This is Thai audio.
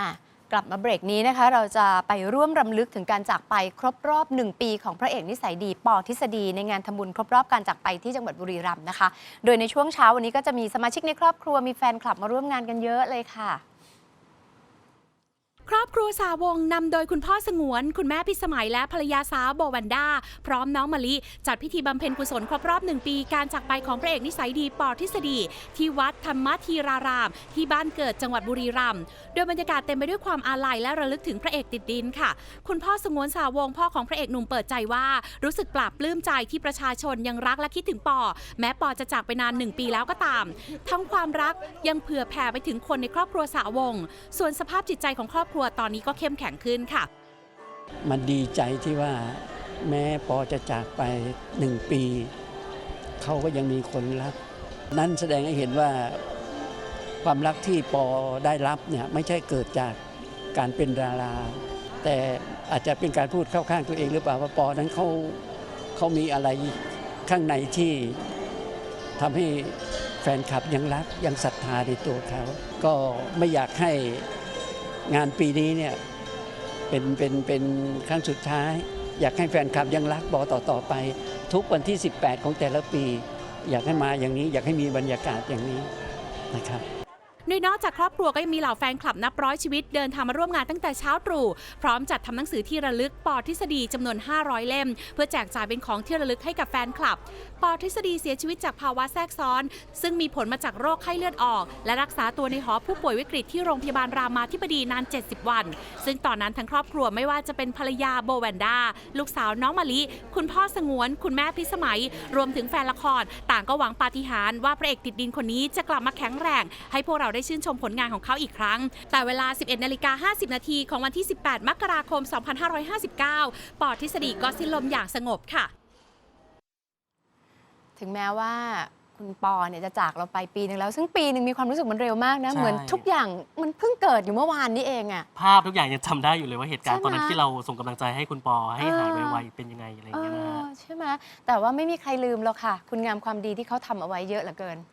อะกลับมาเบรกนี้นะคะ เราจะไปร่วมรำลึกถึงการจากไปครบรอบ 1 ปีของพระเอกนิสัยดีปอทฤษฎีในงานทำบุญครบรอบการจากไปที่จังหวัดบุรีรัมย์นะคะ โดยในช่วงเช้าวันนี้ก็จะมีสมาชิกในครอบครัวมีแฟนคลับมาร่วมงานกันเยอะเลยค่ะ ครอบครัวสาวงนำโดยคุณพ่อสงวน คุณแม่พิสมัยและภรรยาสาวโบวันด้า พร้อมน้องมะลิ จัดพิธีบำเพ็ญกุศลครบรอบหนึ่งปีการจากไปของพระเอกนิสัยดีปอทฤษฎี ที่วัดธรรมธีราราม ที่บ้านเกิดจังหวัดบุรีรัมย์โดยบรรยากาศเต็มไปด้วยความอาลัยและระลึกถึงพระเอกติดดินค่ะ คุณพ่อสงวนสาวงพ่อของพระเอกหนุ่มเปิดใจว่ารู้สึกปลาบปลื้มใจที่ประชาชนยังรักและคิดถึงปอ แม้ปอจะจากไปนานหนึ่งปีแล้วก็ตาม ทั้งความรักยังเผื่อแผ่ไปถึงคนในครอบครัวสาวง ส่วนสภาพจิตใจของครอบครัวตอนนี้ก็เข้มแข็งขึ้นค่ะ มันดีใจที่ว่าแม้ปอจะจากไปหนึ่งปี เขาก็ยังมีคนรัก นั่นแสดงให้เห็นว่าความรักที่ปอได้รับเนี่ยไม่ใช่เกิดจากการเป็นดารา แต่อาจจะเป็นการพูดเข้าข้างตัวเองหรือเปล่าว่าปอนั้นเขาเขามีอะไรข้างในที่ทำให้แฟนคลับยังรักยังศรัทธาในตัวเขา ก็ไม่อยากให้ งานปีนี้เนี่ยเป็นเป็นเป็นครั้งสุดท้าย อยากให้แฟนคลับยังรักบอต่อต่อไป ทุกวันที่ 18 ของแต่ละปี อยากให้มาอย่างนี้อยากให้มีบรรยากาศอย่างนี้นะครับ โดยนอกจากครอบครัวก็ยังมีเหล่าแฟนคลับนับร้อยชีวิตเดินทางมาร่วมงานตั้งแต่เช้าตรู่พร้อมจัดทำหนังสือที่ระลึกปอทฤษฎีจำนวน 500 เล่ม เพื่อแจกจ่ายเป็นของที่ระลึกให้กับแฟนคลับ ปอทฤษฎีเสียชีวิตจากภาวะแทรกซ้อน ซึ่งมีผลมาจากโรคไข้เลือดออก และรักษาตัวในหอผู้ป่วยวิกฤตที่โรงพยาบาลรามาธิบดีนาน 70 วัน ซึ่งตอนนั้นทั้งครอบครัวไม่ว่าจะเป็นภรรยาโบแวนด้าลูกสาวน้องมะลิคุณพ่อสงวน คุณแม่พิสมัย รวมถึงแฟนละคร ต่างก็หวังปาฏิหาริย์ว่าพระเอกติดดินคนนี้จะกลับมาแข็งแรงให้พวกเราได้ชื่นชมผลงานของเขาอีกครั้ง แต่เวลา 11นาฬิกา50 นาทีของวันที่ 18 มกราคม 2559 ปอดทฤษฎีก็สิ้นลมอย่างสงบค่ะ ถึงแม้ว่าคุณปอเนี่ยจะจากเราไปปีหนึ่งแล้ว ซึ่งปีหนึ่งมีความรู้สึกมันเร็วมากนะ ใช่ เหมือนทุกอย่างมันเพิ่งเกิดอยู่เมื่อวานนี้เองอะ ภาพทุกอย่างยังจำได้อยู่เลยว่าเหตุการใช่ณ์ไหมตอนนั้นที่เราส่งกำลังใจให้คุณปอให้หายเออ ไวๆเป็นยังไงอะไรอย่างเงี้ยนะเอฮะอใช่ไหมแต่ว่าไม่มีใครลืมหรอกค่ะ คุณงามความดีที่เขาทำเอาไว้เยอะเหลือเกิน